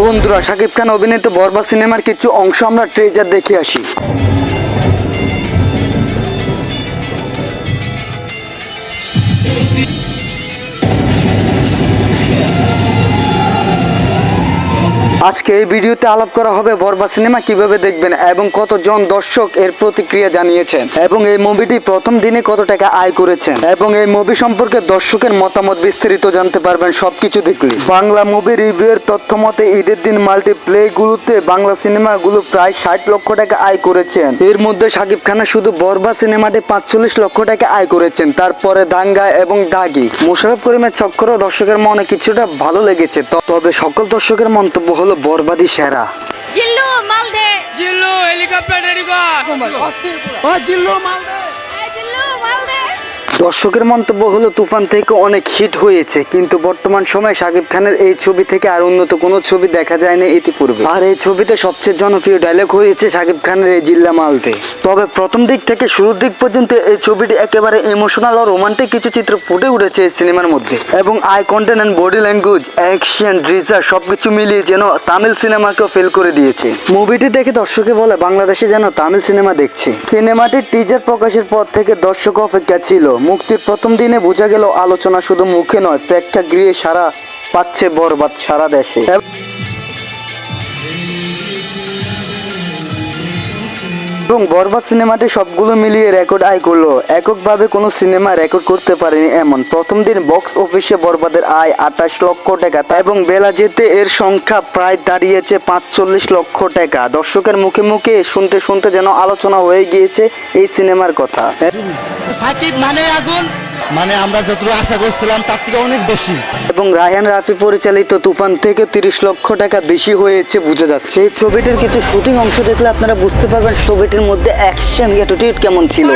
বন্ধুরা শাকিব খান অভিনীত বর্বা সিনেমার কিছু অংশ আমরা ট্রেজার দেখে আসি। আজকে এই ভিডিওতে আলাপ করা হবে বরবাদ সিনেমা কীভাবে দেখবেন এবং কতজন দর্শক এর প্রতিক্রিয়া জানিয়েছেন এবং এই মুভিটি প্রথম দিনে কত টাকা আয় করেছেন এবং এই মুভি সম্পর্কে দর্শকের মতামত বিস্তারিত জানতে পারবেন সবকিছু দেখলে। বাংলা মুভি রিভিউয়ের তথ্য মতে, ঈদের দিন মাল্টিপ্লে গুলোতে বাংলা সিনেমাগুলো প্রায় ষাট লক্ষ টাকা আয় করেছেন। এর মধ্যে শাকিব খানা শুধু বরবাদ সিনেমাটি পাঁচচল্লিশ লক্ষ টাকা আয় করেছেন। তারপরে দাঙ্গা এবং দাগি। মোশারফ করিমের চক্করও দর্শকের মনে কিছুটা ভালো লেগেছে। তবে সকল দর্শকের মন্তব্য হলো বরবাদই সেরা। জিল্লু মাল দে। জিল্লু হেলিকপ্টার রেডি কর। জিল্লু মাল দে। দর্শকের মন্তব্য হলো, তুফান থেকে অনেক হিট হয়েছে, কিন্তু বর্তমান সময়ে শাকিব খানের এই ছবি থেকে আর উন্নত কোনো ছবি দেখা যায় যায়নি ইতিপূর্বে। আর এই ছবিতে সবচেয়ে জনপ্রিয় ডায়লগ হয়েছে শাকিব খানের এই জিল্লা মালতে। তবে প্রথম দিক থেকে শুরুর দিক পর্যন্ত এই ছবিটি একেবারে ইমোশনাল ও রোমান্টিক কিছু চিত্র ফুটে উঠেছে এই সিনেমার মধ্যে। এবং eye contact and body language action ড্রিজার সবকিছু মিলিয়ে যেন তামিল সিনেমাকেও ফেল করে দিয়েছে। মুভিটি দেখে দর্শকে বলে, বাংলাদেশে যেন তামিল সিনেমা দেখছে। সিনেমাটির টিজার প্রকাশের পর থেকে দর্শক অপেক্ষা ছিল। মুক্তির প্রথম দিনে বোঝা গেল আলোচনা শুধু মুখে নয়, প্রেক্ষাগৃহে সারা পাচ্ছে বরবাদ সারা দেশে। এবং বরবাদ সিনেমাটি সবগুলো মিলিয়ে রেকর্ড আয় করল। এককভাবে কোনো সিনেমা রেকর্ড করতে পারেনি এমন। প্রথম দিন বক্স অফিসে বরবাদের আয় আঠাশ লক্ষ টাকা এবং বেলা যেতে এর সংখ্যা প্রায় দাঁড়িয়েছে পাঁচচল্লিশ লক্ষ টাকা। দর্শকের মুখে মুখে শুনতে শুনতে যেন আলোচনা হয়ে গিয়েছে এই সিনেমার কথা। মানে আগুন মানে আমরা যতটুকু আশা করছিলাম, তার থেকে অনেক বেশি। এবং রায়হান রাফি পরিচালিত তুফান থেকে তিরিশ লক্ষ টাকা বেশি হয়েছে বোঝা যাচ্ছে। এই ছবিটির কিছু শুটিং অংশ দেখলে আপনারা বুঝতে পারবেন ছবিটির মধ্যে অ্যাকশন অ্যাটিটিউড কেমন ছিল।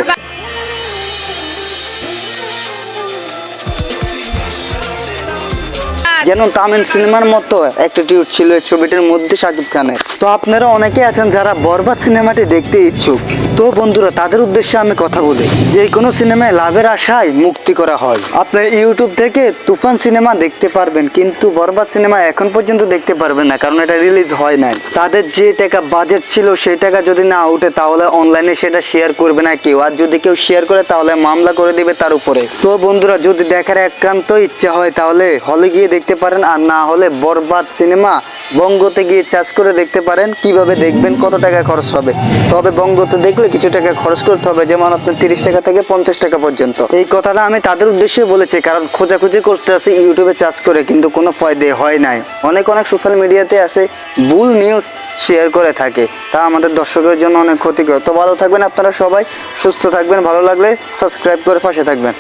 যেন তামিল সিনেমার মতো অ্যাটিটিউড ছিল এই ছবিটির মধ্যে শাকিব খানের। তো আপনারা অনেকে আছেন যারা বরবাদ সিনেমাটি দেখতে ইচ্ছুক। তো বন্ধুরা, তাদের উদ্দেশ্যে আমি কথা বলি। যে কোনো সিনেমায় লাভের আশায় মুক্তি করা হয়। আপনি ইউটিউব থেকে তুফান সিনেমা দেখতে পারবেন, কিন্তু বরবাদ সিনেমা এখন পর্যন্ত দেখতে পারবেন না, কারণ এটা রিলিজ হয় নাই। তাদের যে টাকা বাজেট ছিল, সেই টাকা যদি না উঠে, তাহলে অনলাইনে সেটা শেয়ার করবে না কেউ। আর যদি কেউ শেয়ার করে, তাহলে মামলা করে দিবে তার উপরে। তো বন্ধুরা, যদি দেখার একান্ত ইচ্ছা হয়, তাহলে হলে গিয়ে দেখতে পারেন, আর না হলে বরবাদ সিনেমা বঙ্গতে গিয়ে চার্জ করে দেখতে পারেন, কীভাবে দেখবেন, কত টাকা খরচ হবে। তবে বঙ্গতে দেখলে কিছু টাকা খরচ করতে হবে, যেমন আপনার তিরিশ টাকা থেকে পঞ্চাশ টাকা পর্যন্ত। এই কথাটা আমি তাদের উদ্দেশ্যে বলেছি, কারণ খোঁজাখুঁজি করতে আছে ইউটিউবে চার্জ করে, কিন্তু কোনো ফয়দে হয় নাই। অনেক অনেক সোশ্যাল মিডিয়াতে আছে ভুল নিউজ শেয়ার করে থাকে। তা আমাদের দর্শকের জন্য অনেক ক্ষতিকর। তো ভালো থাকবেন আপনারা সবাই, সুস্থ থাকবেন, ভালো লাগলে সাবস্ক্রাইব করে পাশে থাকবেন।